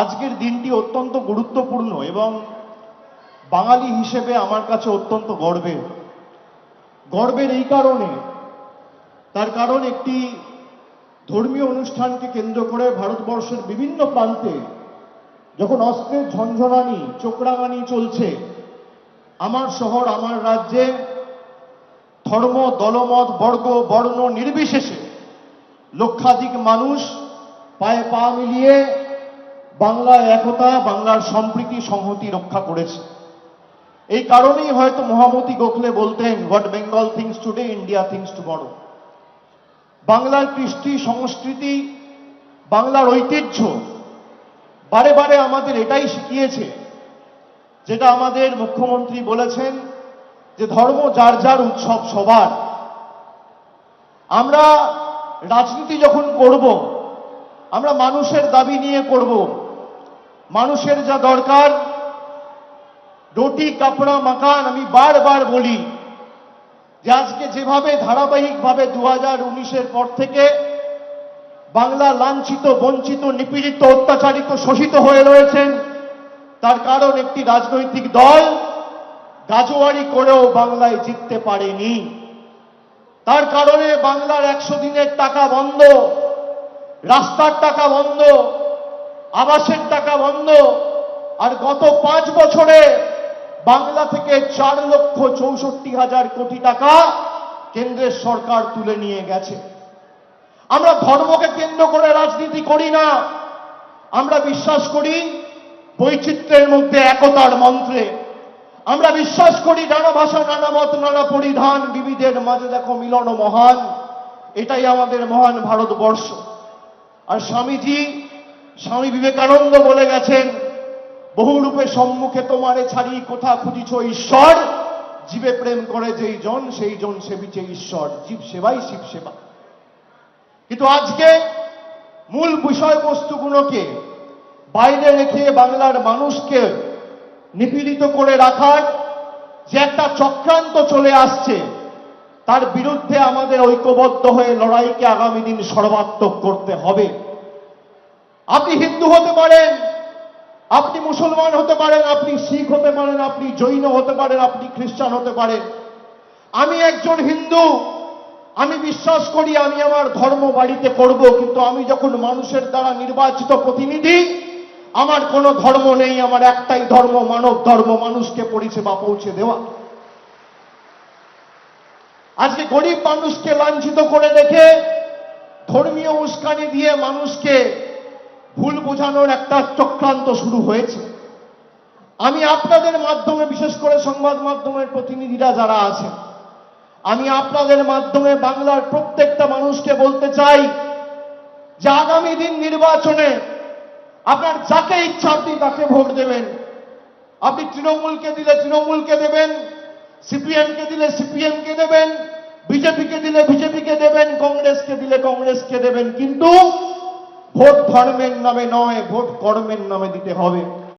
আজকের দিনটি অত্যন্ত গুরুত্বপূর্ণ এবং বাঙালি হিসেবে আমার কাছে অত্যন্ত গর্বের। গর্বের এই কারণে, তার কারণ একটি ধর্মীয় অনুষ্ঠানকে কেন্দ্র করে ভারতবর্ষের বিভিন্ন প্রান্তে যখন অস্ত্রের ঝনঝনানি, চোখরাঙানি চলছে, আমার শহর, আমার রাজ্যে ধর্ম, দলমত, বর্গ, বর্ণ নির্বিশেষে লক্ষাধিক মানুষ পায়ে পা মিলিয়ে বাংলার একতা, বাংলার সম্প্রীতি, সংহতি রক্ষা করেছে। এই কারণেই হয়তো মহামতি গোখলে বলতেন what Bengal thinks today India thinks tomorrow বাংলার কৃষ্টি, সংস্কৃতি, বাংলার ঐতিহ্য, বারে বারে আমাদের এটাই শিখিয়েছে, যেটা আমাদের মুখ্যমন্ত্রী বলেছেন যে ধর্ম যার যার উৎসব সবার। আমরা রাজনীতি যখন করব, আমরা মানুষের দাবি নিয়ে করব মানুষের যা দরকার, রুটি, কাপড়া, মাকান, আমি বারবার বলি যে আজকে যেভাবে ধারাবাহিকভাবে দু হাজার উনিশের পর থেকে বাংলা লাঞ্ছিত, বঞ্চিত, নিপীড়িত, অত্যাচারিত, শোষিত হয়ে রয়েছেন, তার কারণ একটি রাজনৈতিক দল গাজোয়ারি করেও বাংলায় জিততে পারেনি। তার কারণে বাংলার একশো দিনের টাকা বন্ধ, রাস্তার টাকা বন্ধ আবাসের টাকা বন্ধ। আর গত পাঁচ বছরে বাংলা থেকে চার লক্ষ চৌষট্টি হাজার কোটি টাকা কেন্দ্রের সরকার তুলে নিয়ে গেছে। আমরা ধর্মকে কেন্দ্র করে রাজনীতি করি না। আমরা বিশ্বাস করি বৈচিত্র্যের মধ্যে একতার মন্ত্রে। আমরা বিশ্বাস করি নানা ভাষা, নানা মত, নানা পরিধান, বিবিধের মাঝে দেখো মিলন মহান। এটাই আমাদের মহান ভারতবর্ষ। আর স্বামীজি স্বামী বিবেকানন্দ বলে গেছেন বহুরূপে সম্মুখে তোমারে ছাড়ি কোথা খুঁজিছ ঈশ্বর? জীবে প্রেম করে যেই জন, সেই জন সেবিছে ঈশ্বর। জীব সেবাই শিব সেবা। কিন্তু আজকে মূল বিষয়বস্তুগুলোকে বাইরে রেখে বাংলার মানুষকে নিপীড়িত করে রাখার যে একটা চক্রান্ত চলে আসছে, তার বিরুদ্ধে আমাদের ঐক্যবদ্ধ হয়ে লড়াইকে আগামী দিন সর্বাত্মক করতে হবে। আপনি হিন্দু হতে পারেন, আপনি মুসলমান হতে পারেন, আপনি শিখ হতে পারেন, আপনি জৈন হতে পারেন, আপনি খ্রিস্টান হতে পারেন। আমি একজন হিন্দু, আমি বিশ্বাস করি আমি আমার ধর্ম বাড়িতে করব, কিন্তু আমি যখন মানুষের দ্বারা নির্বাচিত প্রতিনিধি, আমার কোনো ধর্ম নেই, আমার একটাই ধর্ম, মানব ধর্ম, মানুষকে পরিষেবা পৌঁছে দেওয়া। আজকে গরিব মানুষকে লাঞ্ছিত করে দেখে ধর্মীয় উস্কানি দিয়ে মানুষকে বোঝানোর একটা চক্রান্ত শুরু হয়েছে। আমি আপনাদের মাধ্যমে, বিশেষ করে সংবাদ মাধ্যমের প্রতিনিধিরা যারা আছেন, আমি আপনাদের মাধ্যমে বাংলার প্রত্যেকটা মানুষকে বলতে চাই যে আগামী দিন নির্বাচনে আপনার যাকে ইচ্ছা আপনি তাকে ভোট দেবেন। আপনি তৃণমূলকে দিলে তৃণমূলকে দেবেন, সিপিএমকে দিলে সিপিএমকে দেবেন, বিজেপিকে দিলে বিজেপিকে দেবেন, কংগ্রেসকে দিলে কংগ্রেসকে দেবেন। কিন্তু ভোট ধর্মের নামে নয় ভোট কর্মের নামে দিতে হবে।